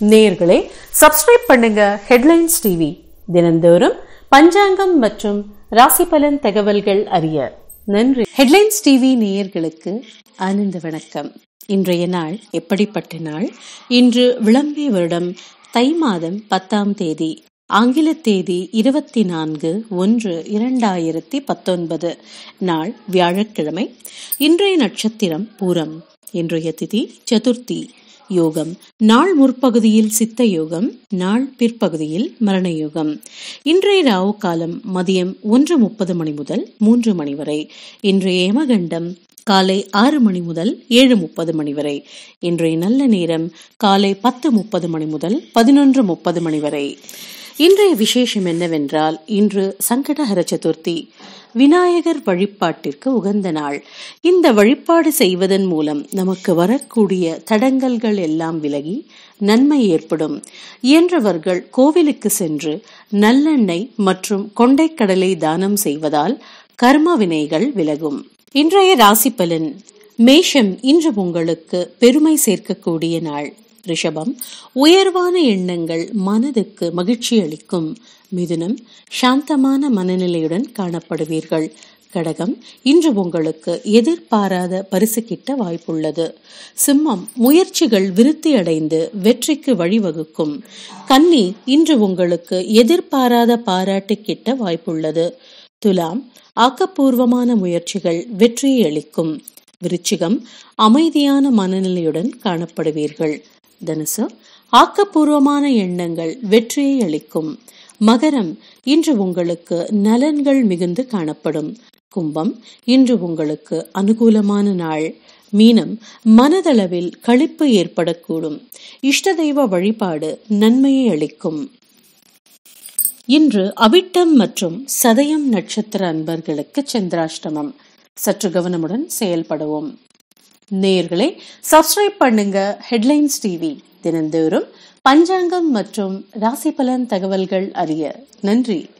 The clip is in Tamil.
நேர்களே சப்ஸ்கிரைப் பண்ணுங்க ஹெட்லைன்ஸ் டிவி தினந்தோறும் பஞ்சாங்கம் மற்றும் ராசி பலன் தகவல்கள் அறிய நன்றி. ஹெட்லைன்ஸ் டிவி நேயர்களுக்கு ஆனந்த வணக்கம். இன்றைய நாள் எப்படிப்பட்ட நாள்? இன்று விளம்பி வருடம் தை மாதம் பத்தாம் தேதி ஆங்கில தேதி இருபத்தி நான்கு ஒன்று இரண்டாயிரத்தி பத்தொன்பது. நாள் வியாழக்கிழமை. இன்றைய நட்சத்திரம் பூரம். இன்றைய திதி சதுர்த்தி. யோகம். நாள் முற்பகுதியில் சித்த யோகம் நாள் பிற்பகுதியில் மரண யோகம். இன்றைய ராவு காலம் மதியம் ஒன்று முப்பது மணி முதல் மூன்று மணி வரை. இன்றைய ஏமகண்டம் காலை ஆறு மணி முதல் ஏழு முப்பது மணி வரை. இன்றைய நல்ல நேரம் காலை பத்து முப்பது மணி முதல் பதினொன்று முப்பது மணி வரை. இன்றைய விசேஷம் என்னவென்றால் இன்று சங்கடஹர சதுர்த்தி விநாயகர் வழிபாட்டிற்கு உகந்த நாள். இந்த வழிபாடு செய்வதன் மூலம் நமக்கு வரக்கூடிய தடங்கல்கள் எல்லாம் விலகி நன்மை ஏற்படும். இயன்றவர்கள் கோவிலுக்கு சென்று நல்லெண்ணெய் மற்றும் கொண்டைக்கடலை தானம் செய்வதால் கர்ம வினைகள் விலகும். இன்றைய ராசி பலன் மேஷம் இன்று உங்களுக்கு பெருமை சேர்க்கக்கூடிய நாள். ரிஷபம் உயர்வான எண்ணங்கள் மனதுக்கு மகிழ்ச்சி அளிக்கும் மிதுனம் சாந்தமான மனநிலையுடன் காணப்படுவீர்கள். கடகம் இன்று உங்களுக்கு எதிர்பாராத பரிசு கிட்ட வாய்ப்புள்ளது. சிம்மம் முயற்சிகள் விருத்தி அடைந்து வெற்றிக்கு வழிவகுக்கும். கன்னி இன்று உங்களுக்கு எதிர்பாராத பாராட்டு கிட்ட வாய்ப்புள்ளது. துலாம் ஆக்கப்பூர்வமான முயற்சிகள் வெற்றியை அளிக்கும். விருச்சிகம் அமைதியான மனநிலையுடன் காணப்படுவீர்கள். தனுசு ஆக்கப்பூர்வமான எண்ணங்கள் வெற்றியை அளிக்கும். மகரம் இன்று உங்களுக்கு நலன்கள் மிகுந்து காணப்படும். கும்பம் இன்று உங்களுக்கு அனுகூலமான நாள். மீனம் மனதளவில் களிப்பு ஏற்படக்கூடும். இஷ்ட தெய்வ வழிபாடு நன்மையை அளிக்கும். இன்று அவிட்டம் மற்றும் சதயம் நட்சத்திர அன்பர்களுக்கு சந்திராஷ்டமம். சற்று கவனமுடன் செயல்படுவோம். நேயர்களை சப்ஸ்கிரைப் பண்ணுங்க. ஹெட்லைன்ஸ் டிவி தினந்தோறும் பஞ்சாங்கம் மற்றும் ராசி பலன் தகவல்கள் அறிய. நன்றி.